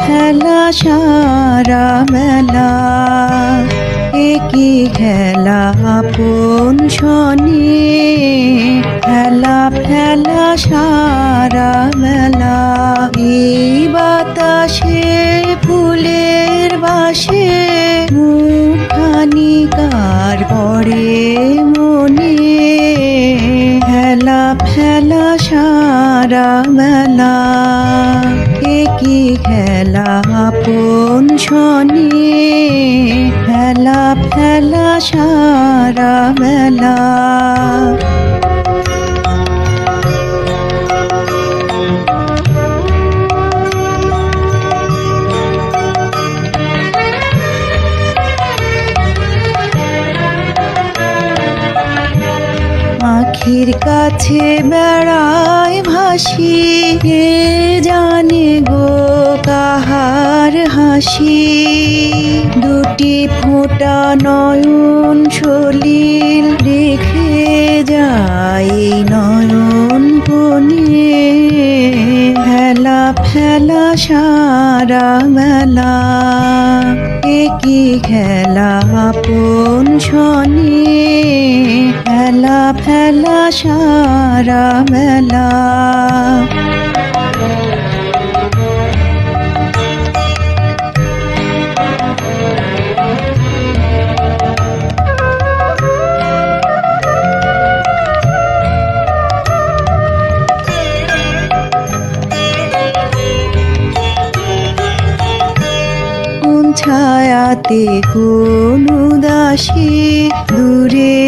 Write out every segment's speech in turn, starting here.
ফেলা সারা বেলা একই খেলা আপন শনি। খেলা ফেলা সারা বেলা এই বাতাসে ফুলের বাসে মুখানি কার পরে মনে। খেলা ফেলা সারা বেলা একই খেলা আপন শনি? খেলা ফেলা সারা বেলা। আখির কাছে বেড়ায় ভাসি কে জানে হাসি দুটি ফোঁটা নয়ন সলিল রেখে যায় নয়ন কোণে ফেলা ফেলা, সারা মেলা, একই খেলা আপন শনি। ফেলা ফেলা, সারা মেলা। ছায়াতে কোন উদাসী দূরে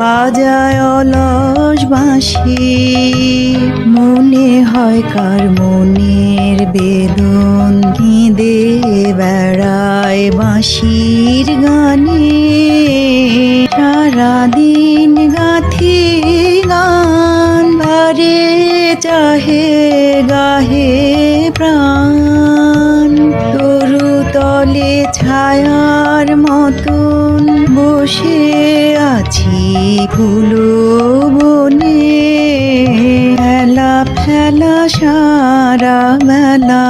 বাজায় অলস বাঁশি মনে হয় কার মনের বেদন কেঁদে বেড়ায় বাঁশির গানে। সারাদিন গাথি গান বারে চাহে গাহে প্রাণ। বসে আছি ফুলো বনে। ফেলা ফেলা সারা মেলা।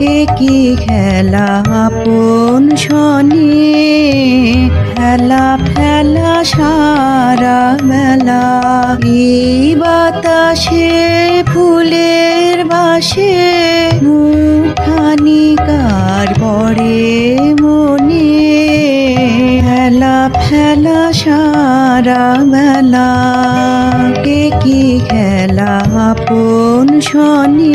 একই খেলা আপন শনি। ফেলা ফেলা সারা মেলা। এই বাতাসে ফুলের বাসে। মুখানি কার পরে মেলা কি খেলা? আপন শনি।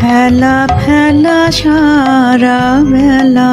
ফেলা ফেলা সারা মেলা